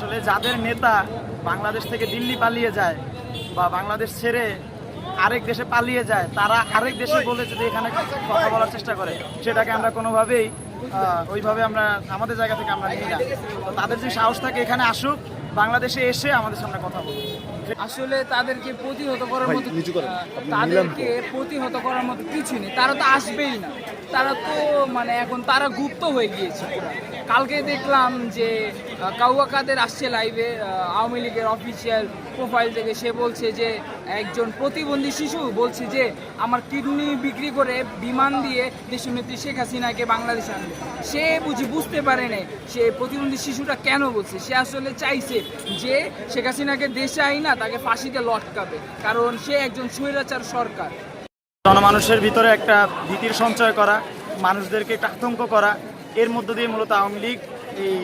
আসলে যাদের নেতা বাংলাদেশ থেকে দিল্লি পালিয়ে যায় বা বাংলাদেশ ছেড়ে আরেক দেশে পালিয়ে যায় তারা আরেক দেশে বলে যদি এখানে কথা বলার চেষ্টা করে সেটাকে আমরা কোনোভাবেই ওইভাবে আমরা আমাদের জায়গা থেকে আমরা নিই না। তো তাদের যে সাহস থাকে এখানে আসুক বাংলাদেশে এসে আমাদের সামনে কথা বলুক। আসলে তাদেরকে প্রতিহত করার মতো। তাদেরকে প্রতিহত করার মতো কিছু নেই। তারা তো আসবেই না। তারা তো মানে এখন তারা গুপ্ত হয়ে গিয়েছে কালকে দেখলাম যে কাউয়া কাদের আসছে লাইভে আওয়ামী লীগের অফিসিয়াল প্রোফাইল থেকে। সে বলছে যে, একজন প্রতিবন্ধী শিশু বলছে যে, আমার কিডনি বিক্রি করে বিমান দিয়ে দেশনেত্রী শেখ হাসিনাকে বাংলাদেশে আনবে। সে বুঝি বুঝতে পারে না সে প্রতিবন্ধী শিশুটা কেন বলছে। সে আসলে চাইছে যে, শেখ হাসিনাকে দেশে আই না, তাকে ফাঁসিতে লটকাবে। কারণ সে একজন স্বৈরাচার সরকার। জনমানুষের ভিতরে একটা ভীতির সঞ্চয় করা, মানুষদেরকে একটা আতঙ্ক করা এর মধ্য দিয়ে মূলত আওয়ামী লীগ এই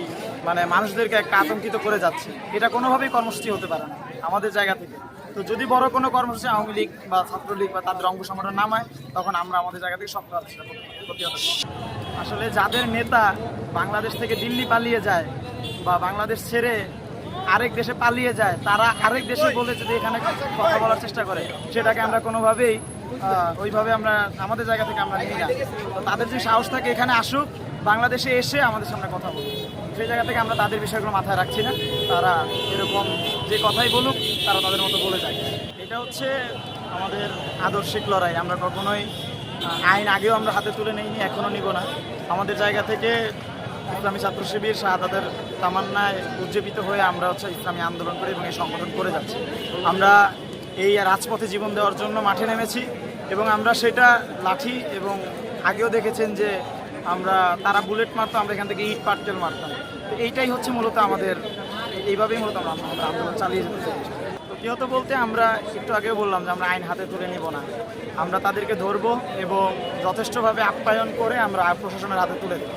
মানে মানুষদেরকে একটা আতঙ্কিত করে যাচ্ছে। এটা কোনোভাবেই কর্মসূচি হতে পারে না আমাদের জায়গা থেকে। তো যদি বড় কোনো কর্মসূচি আওয়ামী লীগ বা ছাত্রলীগ বা তাদের অঙ্গ সংগঠন নামায়, তখন আমরা আমাদের জায়গা থেকে সব কাজ আসলে যাদের নেতা বাংলাদেশ থেকে দিল্লি পালিয়ে যায় বা বাংলাদেশ ছেড়ে আরেক দেশে পালিয়ে যায়, তারা আরেক দেশে বলে যদি এখানে কথা বলার চেষ্টা করে, সেটাকে আমরা কোনোভাবেই ওইভাবে আমরা, আমাদের জায়গা থেকে আমরা নিই না। তো তাদের যে সাহস থাকে এখানে আসুক বাংলাদেশে এসে আমাদের সামনে কথা বলুক সেই জায়গা থেকে আমরা তাদের বিষয়গুলো মাথায় রাখছি না। তারা এরকম যে কথাই বলুক, তারা তাদের মতো বলে যায়। এটা হচ্ছে আমাদের আদর্শিক লড়াই। আমরা কখনোই আইন আগেও আমরা হাতে তুলে নেইনি, এখনও নিব না। আমাদের জায়গা থেকে ইসলামী ছাত্র শিবির শাহাদাতের তামান্নায় উজ্জীবিত হয়ে আমরা হচ্ছে ইসলামী আন্দোলন করে এবং এই সংগঠন করে যাচ্ছি। আমরা এই রাজপথে জীবন দেওয়ার জন্য মাঠে নেমেছি এবং আমরা সেটা লাঠি এবং আগেও দেখেছেন যে আমরা, তারা বুলেট মারতাম আমরা এখান থেকে ইট পাটকেল মারতাম। তো এইটাই হচ্ছে মূলত আমাদের, এইভাবেই মূলত আমরা আন্দোলন চালিয়ে যেতে চাই প্রতিহত বলতে আমরা একটু আগেও বললাম যে আমরা আইন হাতে তুলে নিব না। আমরা তাদেরকে ধরবো এবং যথেষ্টভাবে আপ্যায়ন করে আমরা প্রশাসনের হাতে তুলে দেবো।